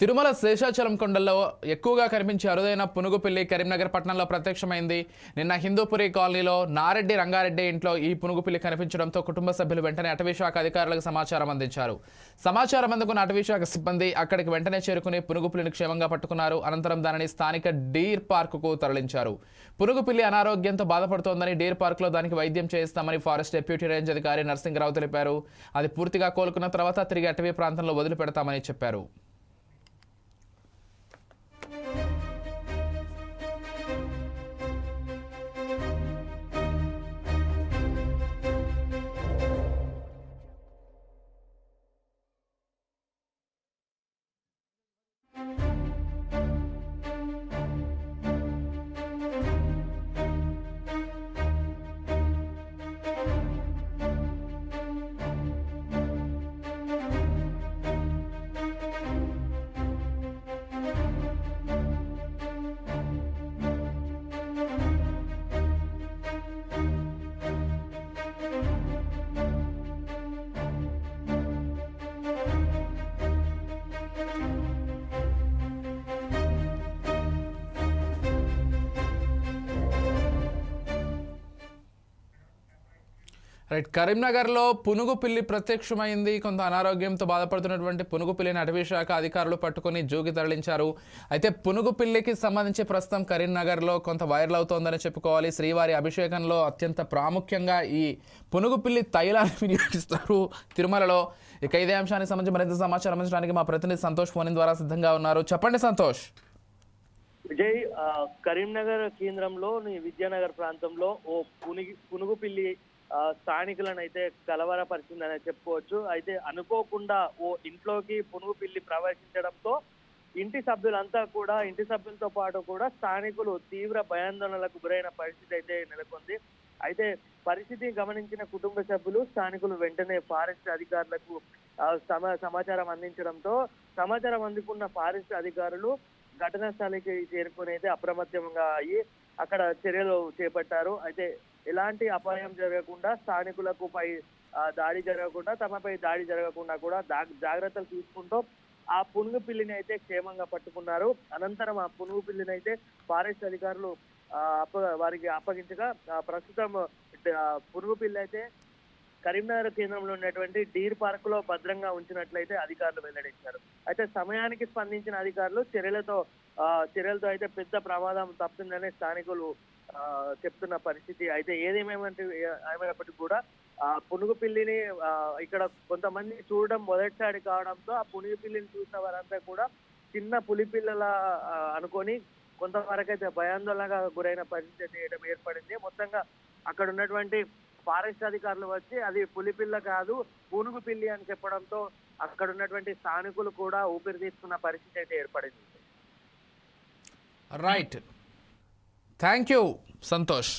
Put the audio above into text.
తిరుమల శేషాచలం కొండల్లో ఎక్కువగా కనిపించే అరుదైన పునుగుపిల్లి కరీంనగర్ పట్టణంలో ప్రత్యక్షమైంది. నిన్న హిందూపురి కాలనీలో నారెడ్డి రంగారెడ్డి ఇంట్లో ఈ పునుగుపిల్లి కనిపించడంతో కుటుంబ సభ్యులు వెంటనే అటవీశాఖ అధికారులకు సమాచారం అందించారు. సమాచారం అందుకున్న అటవీశాఖ సిబ్బంది అక్కడికి వెంటనే చేరుకుని పునుగుపిల్లిని క్షేమంగా పట్టుకున్నారు. అనంతరం దానిని స్థానిక డీర్ పార్కుకు తరలించారు. పునుగుపిల్లి అనారోగ్యంతో బాధపడుతోందని డీర్ పార్కులో దానికి వైద్యం చేయిస్తామని ఫారెస్ట్ డిప్యూటీ రేంజ్ అధికారి నరసింహరావు తెలిపారు. అది పూర్తిగా కోలుకున్న తర్వాత తిరిగి అటవీ ప్రాంతంలో వదిలిపెడతామని చెప్పారు. రైట్ కరీంనగర్లో పునుగు పిల్లి ప్రత్యక్షమైంది. కొంత అనారోగ్యంతో బాధపడుతున్నటువంటి పునుగు పిల్లిని అటవీ శాఖ అధికారులు పట్టుకొని జూకి తరలించారు. అయితే పునుగు పిల్లికి సంబంధించి ప్రస్తుతం కరీంనగర్లో కొంత వైరల్ అవుతోందని చెప్పుకోవాలి. శ్రీవారి అభిషేకంలో అత్యంత ప్రాముఖ్యంగా ఈ పునుగు పిల్లి తైలాన్ని వినియోగిస్తారు తిరుమలలో. ఇక ఇదే అంశానికి సంబంధించి మరింత సమాచారం అందించడానికి మా ప్రతినిధి సంతోష్ ఫోన్ ద్వారా సిద్ధంగా ఉన్నారు. చెప్పండి సంతోష్. విజయ్ కరీంనగర్ కేంద్రంలో విద్యానగర్ ప్రాంతంలో ఓ పునిగి స్థానికులను అయితే కలవరపరిచిందని చెప్పుకోవచ్చు. అయితే అనుకోకుండా ఓ ఇంట్లోకి పునుగు పిల్లి ప్రవేశించడంతో ఇంటి సభ్యులంతా కూడా ఇంటి సభ్యులతో పాటు కూడా స్థానికులు తీవ్ర భయాందోళనలకు గురైన పరిస్థితి అయితే నెలకొంది. అయితే పరిస్థితి గమనించిన కుటుంబ సభ్యులు స్థానికులు వెంటనే ఫారెస్ట్ అధికారులకు సమా సమాచారం అందించడంతో సమాచారం అందుకున్న ఫారెస్ట్ అధికారులు ఘటనా స్థలికి చేరుకుని అయితే అప్రమత్తంగా అయ్యి అక్కడ చర్యలు చేపట్టారు. అయితే ఎలాంటి అపాయం జరగకుండా స్థానికులకు పై దాడి జరగకుండా తమపై దాడి జరగకుండా కూడా జాగ్రత్తలు తీసుకుంటూ ఆ పునుగు పిల్లిని అయితే క్షేమంగా పట్టుకున్నారు. అనంతరం ఆ పునుగు పిల్లిని అయితే ఫారెస్ట్ అధికారులు అప్ప వారికి అప్పగించగా ప్రస్తుతం పునుగు పిల్లి అయితే కరీంనగర్ కేంద్రంలో ఉన్నటువంటి డీర్ పార్క్లో భద్రంగా ఉంచినట్లయితే అధికారులు వెల్లడించారు. అయితే సమయానికి స్పందించిన అధికారులు చర్యలతో చర్యలతో అయితే పెద్ద ప్రమాదం తప్పుతుందనే స్థానికులు చెప్తున్న పరిస్థితి. అయితే ఏదేమేమంటే ఏమైనప్పటికీ కూడా ఆ పునుగు పిల్లిని ఇక్కడ కొంతమంది చూడడం మొదటిసారి కావడంతో ఆ పునుగు పిల్లిని చూసిన వారంతా కూడా చిన్న పులి పిల్లల అనుకొని కొంతవరకు అయితే భయాందోళనగా గురైన పరిస్థితి ఏర్పడింది. మొత్తంగా అక్కడ ఉన్నటువంటి ఫారెస్ట్ అధికారులు వచ్చి అది పులిపిల్ల కాదు పునుగు పిల్లి అని చెప్పడంతో అక్కడ ఉన్నటువంటి స్థానికులు కూడా ఊపిరి తీసుకున్న పరిస్థితి అయితే ఏర్పడింది. Right thank you Santosh